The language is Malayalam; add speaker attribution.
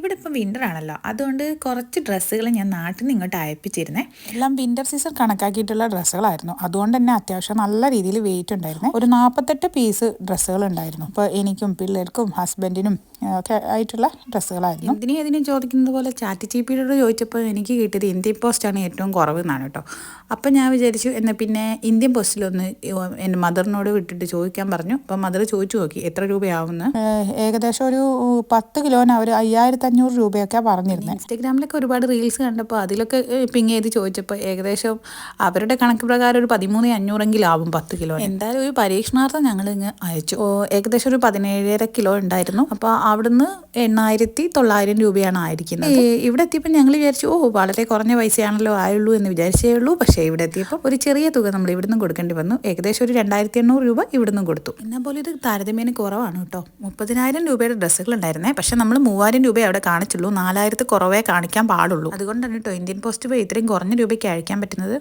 Speaker 1: ഇവിടെ ഇപ്പം വിന്റർ ആണല്ലോ. അതുകൊണ്ട് കുറച്ച് ഡ്രസ്സുകൾ ഞാൻ നാട്ടിൽ നിന്ന് ഇങ്ങോട്ട് അയപ്പിച്ചിരുന്നേ. എല്ലാം വിന്റർ സീസൺ കണക്കാക്കിയിട്ടുള്ള ഡ്രസ്സുകളായിരുന്നു. അതുകൊണ്ട് തന്നെ അത്യാവശ്യം നല്ല രീതിയിൽ വെയിറ്റ് ഉണ്ടായിരുന്നു. ഒരു നാൽപ്പത്തെട്ട് പീസ് ഡ്രസ്സുകൾ ഉണ്ടായിരുന്നു. അപ്പോൾ എനിക്കും പിള്ളേർക്കും ഹസ്ബൻഡിനും ഒക്കെ ആയിട്ടുള്ള ഡ്രസ്സുകളായിരുന്നു. ഇതിനെ അതിനെ ചോദിക്കുന്നത് പോലെ ചാറ്റ് ചീപ്പിയോട് ചോദിച്ചപ്പോൾ എനിക്ക് കിട്ടിയത് ഇന്ത്യൻ പോസ്റ്റാണ് ഏറ്റവും കുറവ് എന്നാണ് കേട്ടോ. അപ്പം ഞാൻ വിചാരിച്ചു എന്നാൽ പിന്നെ ഇന്ത്യൻ പോസ്റ്റിലൊന്ന് എന്റെ മദറിനോട് വിട്ടിട്ട് ചോദിക്കാൻ പറഞ്ഞു. അപ്പം മദർ ചോദിച്ചു നോക്കി എത്ര രൂപയാവുന്നു ഏകദേശം ഒരു പത്ത് കിലോന് അവർ അയ്യായിരത്തി അഞ്ഞൂറ് രൂപയൊക്കെ പറഞ്ഞിരുന്നത് ഇൻസ്റ്റാഗ്രാമിലൊക്കെ ഒരുപാട് റീൽസ് കണ്ടപ്പോൾ അതിലൊക്കെ പിങ് ചെയ്ത് ചോദിച്ചപ്പോൾ ഏകദേശം അവരുടെ കണക്ക് പ്രകാരം ഒരു പതിമൂന്ന് അഞ്ഞൂറെങ്കിലും ആവും പത്ത് കിലോ എന്തായാലും ഒരു പരീക്ഷണാർത്ഥം ഞങ്ങൾ ഇങ്ങ് അയച്ചു ഏകദേശം ഒരു പതിനേഴര കിലോ ഉണ്ടായിരുന്നു. അപ്പോൾ അവിടുന്ന് എണ്ണായിരത്തി തൊള്ളായിരം രൂപയാണ് ആയിരിക്കുന്നത്. ഇവിടെ എത്തിയപ്പോൾ ഞങ്ങൾ വിചാരിച്ചു ഓ വളരെ കുറഞ്ഞ പൈസയാണല്ലോ ആയുള്ളൂ എന്ന് വിചാരിച്ചേ ഉള്ളൂ. പക്ഷേ ഇവിടെ എത്തിയപ്പോൾ ഒരു ചെറിയ തുക നമ്മൾ ഇവിടുന്ന് കൊടുക്കേണ്ടി വന്നു. ഏകദേശം ഒരു രണ്ടായിരത്തി എണ്ണൂറ് രൂപ ഇവിടുന്ന് കൊടുത്തു. എന്നാൽ പോലെ ഇത് താരതമ്യേന കുറവാണ് കേട്ടോ. മുപ്പതിനായിരം രൂപയുടെ ഡ്രസ്സുകൾ ഉണ്ടായിരുന്നേ. പക്ഷെ നമ്മൾ മൂവായിരം രൂപയെ അവിടെ കാണിച്ചുള്ളൂ. നാലായിരത്തി കുറവേ കാണിക്കാൻ പാടുള്ളൂ. അതുകൊണ്ടാണ് കേട്ടോ ഇന്ത്യൻ പോസ്റ്റ് പോയി ഇത്രയും കുറഞ്ഞ രൂപയ്ക്ക് അയക്കാൻ പറ്റുന്നത്.